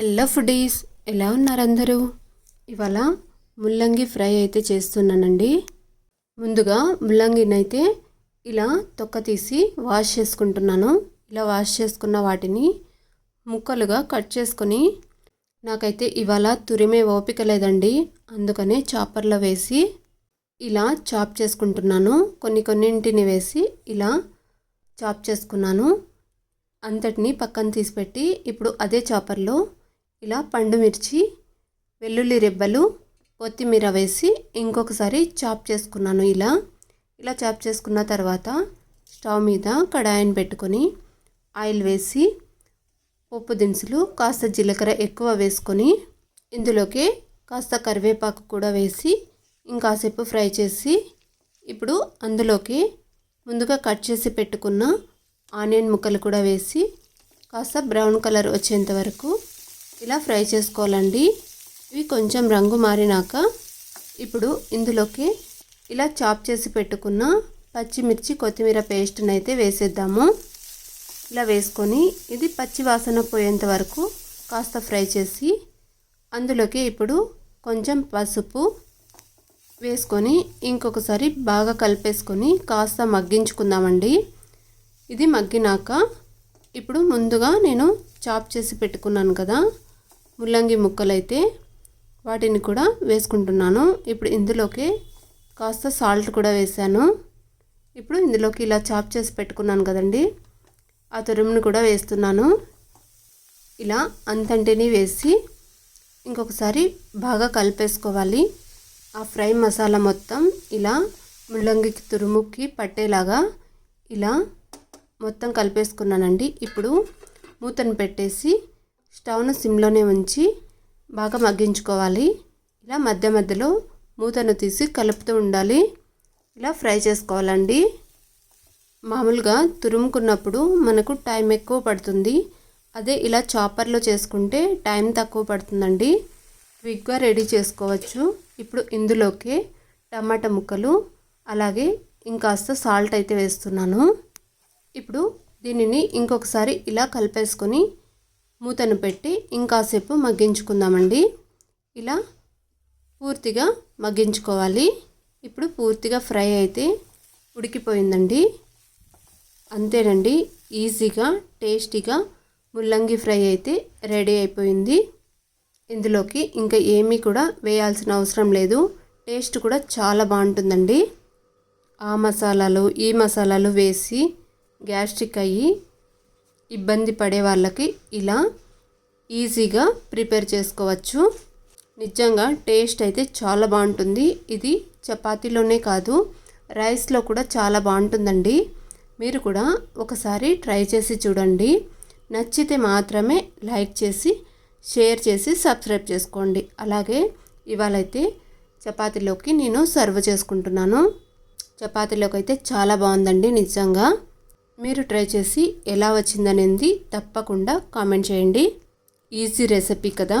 Hello foodies ఎలా ఉన్నారు అందరూ? ఇవాళ ముల్లంగి ఫ్రై అయితే చేస్తున్నానండి. ముందుగా ముల్లంగిని అయితే ఇలా తొక్క తీసి వాష్ చేసుకుంటున్నాను. ఇలా వాష్ చేసుకున్న వాటిని ముక్కలుగా కట్ చేసుకొని నాకైతే ఇవాళ తురిమే ఓపిక లేదండి. అందుకనే చాపర్లో వేసి ఇలా చాప్ చేసుకుంటున్నాను. కొన్ని కొన్నింటిని వేసి ఇలా చాప్ చేసుకున్నాను. అంతటిని పక్కన తీసిపెట్టి ఇప్పుడు అదే చాపర్లో ఇలా పండు మిర్చి వెల్లుల్లి రెబ్బలు కొత్తిమీర వేసి ఇంకొకసారి చాప్ చేసుకున్నాను ఇలా. ఇలా చాప్ చేసుకున్న తర్వాత స్టవ్ మీద కడాయిని పెట్టుకొని ఆయిల్ వేసి పప్పు దినుసులు కాస్త జీలకర్ర ఎక్కువ వేసుకొని ఇందులోకి కాస్త కరివేపాకు కూడా వేసి ఇంకాసేపు ఫ్రై చేసి ఇప్పుడు అందులోకి ముందుగా కట్ చేసి పెట్టుకున్న ఆనియన్ ముక్కలు కూడా వేసి కాస్త బ్రౌన్ కలర్ వచ్చేంత వరకు ఇలా ఫ్రై చేసుకోవాలండి. ఇవి కొంచెం రంగు మారినాక ఇప్పుడు ఇందులోకి ఇలా చాప్ చేసి పెట్టుకున్న పచ్చిమిర్చి కొత్తిమీర పేస్ట్ని అయితే వేసేద్దాము. ఇలా వేసుకొని ఇది పచ్చి వాసన పోయేంత వరకు కాస్త ఫ్రై చేసి అందులోకి ఇప్పుడు కొంచెం పసుపు వేసుకొని ఇంకొకసారి బాగా కలిపేసుకొని కాస్త మగ్గించుకుందామండి. ఇది మగ్గినాక ఇప్పుడు ముందుగా నేను చాప్ చేసి పెట్టుకున్నాను కదా ముల్లంగి ముక్కలైతే వాటిని కూడా వేసుకుంటున్నాను. ఇప్పుడు ఇందులోకి కాస్త సాల్ట్ కూడా వేసాను. ఇప్పుడు ఇందులోకి ఇలా చాప్ చేసి పెట్టుకున్నాను కదండి. ఆ తురుమును కూడా వేస్తున్నాను. ఇలా అంతంటిని వేసి ఇంకొకసారి బాగా కలిపేసుకోవాలి. ఆ ఫ్రై మసాలా మొత్తం ఇలా ముల్లంగికి తురుముకి పట్టేలాగా ఇలా మొత్తం కలిపేసుకున్నానండి. ఇప్పుడు మూతను పెట్టేసి స్టవ్ను సిమ్లోనే ఉంచి బాగా మగ్గించుకోవాలి. ఇలా మధ్య మధ్యలో మూతను తీసి కలుపుతూ ఉండాలి. ఇలా ఫ్రై చేసుకోవాలండి. మామూలుగా తురుముకున్నప్పుడు మనకు టైం ఎక్కువ పడుతుంది. అదే ఇలా చాపర్లో చేసుకుంటే టైం తక్కువ పడుతుందండి. క్విక్గా రెడీ చేసుకోవచ్చు. ఇప్పుడు ఇందులోకి టమాటా ముక్కలు అలాగే ఇంకాస్త సాల్ట్ అయితే వేస్తున్నాను. ఇప్పుడు దీనిని ఇంకొకసారి ఇలా కలిపేసుకొని మూతను పెట్టి ఇంకాసేపు మగ్గించుకుందామండి. ఇలా పూర్తిగా మగ్గించుకోవాలి. ఇప్పుడు పూర్తిగా ఫ్రై అయితే ఉడికిపోయిందండి. అంతేనండి ఈజీగా టేస్టీగా ముల్లంగి ఫ్రై అయితే రెడీ అయిపోయింది. ఇందులోకి ఇంకా ఏమీ కూడా వేయాల్సిన అవసరం లేదు. టేస్ట్ కూడా చాలా బాగుంటుందండి. ఆ మసాలాలు ఈ మసాలాలు వేసి గ్యాస్ట్రిక్ అయ్యి ఇబ్బంది పడే వాళ్ళకి ఇలా ఈజీగా ప్రిపేర్ చేసుకోవచ్చు. నిజంగా టేస్ట్ అయితే చాలా బాగుంటుంది. ఇది చపాతీలోనే కాదు రైస్లో కూడా చాలా బాగుంటుందండి. మీరు కూడా ఒకసారి ట్రై చేసి చూడండి. నచ్చితే మాత్రమే లైక్ చేసి షేర్ చేసి సబ్స్క్రైబ్ చేసుకోండి. అలాగే ఇవాళైతే చపాతీలోకి నేను సర్వ్ చేసుకుంటున్నాను. చపాతీలోకి అయితే చాలా బాగుందండి నిజంగా. మీరు ట్రై చేసి ఎలా వచ్చిందనేది తప్పకుండా కామెంట్ చేయండి. ఈజీ రెసిపీ కదా.